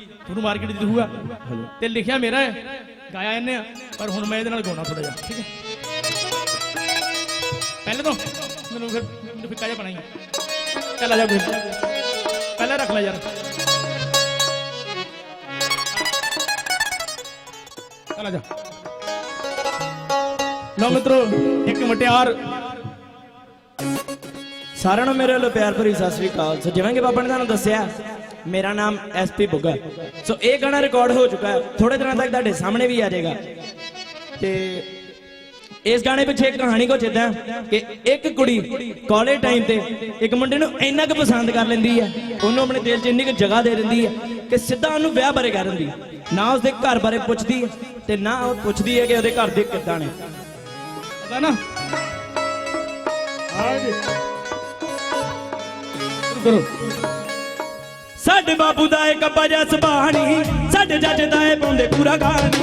ਤੁਹਾਨੂੰ ਮਾਰਕੀਟ ਚ ਦਿਖੂਗਾ। ਤੇ ਲਿਖਿਆ ਮੇਰਾ ਹੈ, ਗਾਇਆ ਇਹਨੇ ਪਰ ਹੁਣ ਮੈਂ ਇਹਦੇ ਨਾਲ ਗਾਉਣਾ ਥੋੜਾ ਜਿਹਾ, ਠੀਕ ਹੈ। ਪਹਿਲੇ ਤੋਂ ਮੈਨੂੰ ਫਿਰ ਫਿੱਕਾ ਜਿਹਾ ਬਣਾਈ। ਚੱਲ ਆ ਜਾ ਫਿਰ ਪਹਿਲਾਂ ਰੱਖ ਲੈ ਯਾਰ। ਚੱਲ ਆ ਜਾ। ਲਓ ਮਿੱਤਰੋ, ਇੱਕ ਮਟਿਆਰ। ਸਾਰਿਆਂ ਨੂੰ ਮੇਰੇ ਵੱਲੋਂ ਪਿਆਰ ਭਰੀ ਸਤਿ ਸ੍ਰੀ ਅਕਾਲ। ਸੋ ਜਿਵੇਂ ਕਿ ਬਾਬਾ ਨੇ ਤੁਹਾਨੂੰ ਦੱਸਿਆ ਮੇਰਾ ਨਾਮ ਐਸਪੀ ਬੁੱਗਾ। ਸੋ ਇਹ ਗਾਣਾ ਰਿਕਾਰਡ ਹੋ ਚੁੱਕਾ ਹੈ। ਥੋੜੇ ਦਿਨਾਂ ਤੱਕ ਤੁਹਾਡੇ ਸਾਹਮਣੇ ਵੀ ਆ ਜਾਏਗਾ। ਤੇ ਇਸ ਗਾਣੇ ਪਿੱਛੇ ਇੱਕ ਕਹਾਣੀ ਕੁਛ ਏਦਾਂ ਕਿ ਇੱਕ ਕੁੜੀ ਕਾਲਜ ਟਾਈਮ ਤੇ ਇੱਕ ਮੁੰਡੇ ਨੂੰ ਇੰਨਾ ਕੁ ਪਸੰਦ ਕਰ ਲੈਂਦੀ ਹੈ, ਉਹਨੂੰ ਆਪਣੇ ਦਿਲ 'ਚ ਇੰਨੀ ਕੁ ਜਗ੍ਹਾ ਦੇ ਦਿੰਦੀ ਹੈ ਕਿ ਸਿੱਧਾ ਉਹਨੂੰ ਵਿਆਹ ਬਾਰੇ ਕਹਿ ਦਿੰਦੀ ਹੈ। ਨਾ ਉਸਦੇ ਘਰ ਬਾਰੇ ਪੁੱਛਦੀ ਹੈ ਤੇ ਨਾ ਉਹ ਪੁੱਛਦੀ ਹੈ ਕਿ ਉਹਦੇ ਘਰ ਦੇ ਕਿੱਦਾਂ ਨੇ। ਪਤਾ ਨਾ? ਆ ਕਰੋ। ਸਾਡੇ ਬਾਪੂ ਦਾ ਏ ਕੱਬਾ ਜਿਹਾ ਸੁਭਾਣੀ ਸਾਡੇ ਜੱਜ ਦਾ ਏ ਪਾਉਂਦੇ ਪੂਰਾ ਗਾਣੀ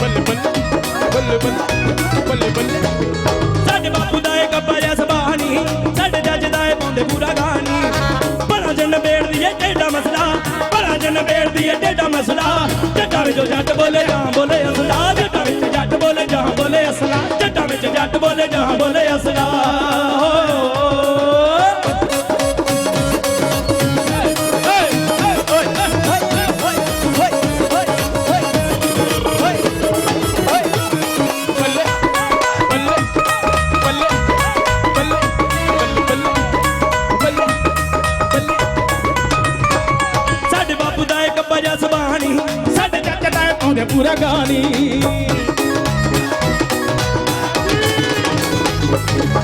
ਬੱਲੇ ਬੱਲੇ ਬੱਲੇ ਬੱਲੇ ਸਾਡੇ ਬਾਪੂ ਦਾ ਏ ਕੱਬਾ ਜਿਹਾ ਸੁਭਾਣੀ ਸਾਡੇ ਜੱਜ ਦਾ ਏ ਪਾਉਂਦੇ ਪੂਰਾ ਗਾਣੀ ਭਲਾ ਜਨ ਬੇੜਦੀ ਏ, ਟੇਡਾ ਮਸਲਾ। ਭਲਾ ਜਨ ਬੇੜਦੀ ਏ, ਟੇਡਾ ਮਸਲਾ। ਜੱਟਾਂ ਵਿੱਚ ਜੱਟ ਬੋਲੇ ਜਾਂ ਬੋਲੇ ਅਸਲਾ। ਜੱਟਾਂ ਵਿੱਚ ਜੱਟ ਬੋਲੇ ਜਾਂ ਬੋਲੇ ਅਸਲਾ। ਜੱਟਾਂ ਵਿੱਚ ਜੱਟ ਬੋਲੇ ਜਾਂ ਬੋਲੇ ਬਾਪੂ ਦਾ ਏ ਸਾਡੇ ਚਾਚਾ ਦਾ ਪਾਉਂਦੇ ਪੂਰਾ ਗਾਣੀ।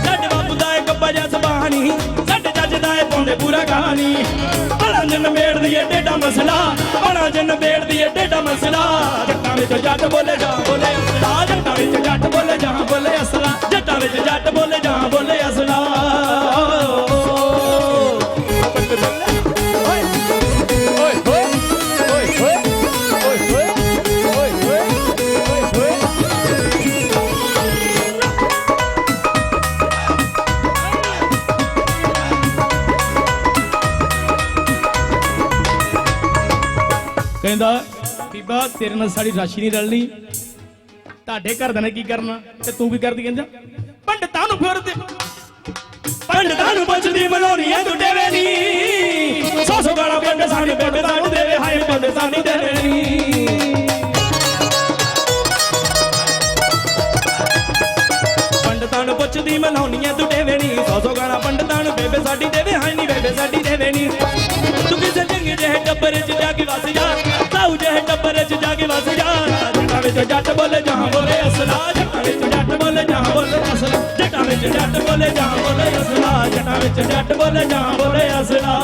ਸਾਡੇ ਬਾਪੂ ਦਾ ਗੱਬਾ ਕੱਬਾ ਜਿਹਾ ਸਾਡੇ ਜੱਜ ਦਾ ਪਾਉਂਦੇ ਪੂਰਾ ਗਾਣੀ। ਬੜਾ ਜਨ ਮੇੜਦੀ ਏ ਡੇਡਾ ਮਸਲਾ ਬੜਾ ਜਨ ਮੇੜਦੀ ਏ ਡੇਡਾ ਮਸਲਾ। ਜੱਟਾਂ ਵਿੱਚ ਜੱਟ ਬੋਲੇ ਜਾਂ ਬੋਲੇ ਅਸਲਾ, ਜੱਟਾਂ ਵਿੱਚ ਜੱਟ ਬੋਲੇ ਜਾਂ ਬੋਲੇ ਅਸਲਾ, ਜੱਟਾਂ ਵਿੱਚ ਜੱਟ ਕਹਿੰਦਾ ਬੀਬਾ ਤੇਰੇ ਨਾਲ ਸਾਡੀ ਰਾਸ਼ੀ ਨਹੀਂ ਰਲਣੀ। ਤੁਹਾਡੇ ਘਰ ਨੇ ਕੀ ਕਰਨਾ ਤੇ ਤੂੰ ਵੀ ਕਰਦੀ ਕਹਿੰਦਾ, ਪੰਡਤਾਂ ਨੂੰ ਫਿਰ ਦੇ। ਪੰਡਤਾਂ ਨੂੰ ਪੁੱਛਦੀ ਮਨੋਣੀ ਐ ਤੂੰ ਡੇਵੇ ਨੀ ਸੌ ਸੌ ਗਾਣਾ ਪਿੰਡ ਸਾਡੀ ਬੇਬੇ ਸਾਨੂੰ ਦੇਵੇ ਹਾਏ ਪੰਡ ਸਾਨੂੰ ਦੇਵੇ ਨੀ ਪੰਡਤਾਂ ਨੂੰ ਪੁੱਛਦੀ ਮਨਾਉਣੀ ਐ ਤੂੰ ਡੇਵੇ ਨੀ ਸੌ ਸੌ ਗਾਣਾ ਪੰਡਤਾਂ ਨੂੰ ਬੇਬੇ ਸਾਡੀ ਦੇਵੇ ਹਾਏ ਨੀ ਬੇਬੇ ਸਾਡੀ ਦੇਵੇ ਨੀ ਤੂੰ ਕਿਸੇ ਚੰਗੇ ਜਿਹੇ ਟੱਬਰ 'ਚ ਜਾ ਕੇ ਵਸ ਜਾ। ਟੱਬਰ 'ਚ ਜਾ ਕੇ ਵਸ ਜਾ। ਜੱਟਾਂ ਵਿੱਚ ਜੱਟ ਬੋਲੇ, ਜਹਾਂ ਬੋਲੇ ਅਸਲਾ। ਜੱਟਾਂ ਵਿੱਚ ਜੱਟ ਬੋਲੇ, ਜਹਾਂ ਬੋਲੇ ਅਸਲਾ। ਜੱਟਾਂ ਵਿੱਚ ਜੱਟ ਬੋਲੇ, ਜਹਾਂ ਬੋਲੇ ਅਸਲਾ। ਜੱਟਾਂ ਵਿੱਚ ਜੱਟ ਬੋਲੇ, ਜਹਾਂ ਬੋਲੇ ਅਸਲਾ।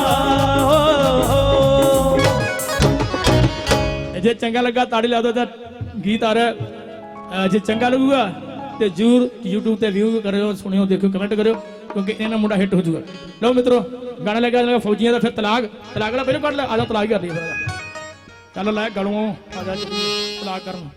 ਜੇ ਚੰਗਾ ਲੱਗਾ ਤਾੜੀ ਲਾ ਦਿਓ ਤਾਂ ਗੀਤ ਆ ਰਿਹਾ। ਜੇ ਚੰਗਾ ਲੱਗੂਗਾ ਤੇ ਜਰੂਰ YouTube ਤੇ ਵਿਊ ਕਰਿਓ, ਸੁਣਿਓ, ਦੇਖਿਓ ਕਮੈਂਟ ਕਰਿਓ, ਕਿਉਂਕਿ ਇਹਨਾਂ ਮੁੰਡਾ ਹਿੱਟ ਹੋ ਜਾਊਗਾ। ਲਓ ਮਿੱਤਰੋ, ਗਾਣਾ ਲੱਗਾ ਫੌਜੀਆਂ ਦਾ ਫਿਰ ਤਲਾਕ। ਤਲਾਕ ਵਾਲਾ ਪਹਿਲਾਂ ਕੱਢ ਲੈ ਆ ਤਲਾਕ ਹੀ ਕਰ ਲਈ ਚੱਲ ਲੈ ਗਲੋਂ ਆ ਜਾ ਤਲਾਕ ਕਰਨ।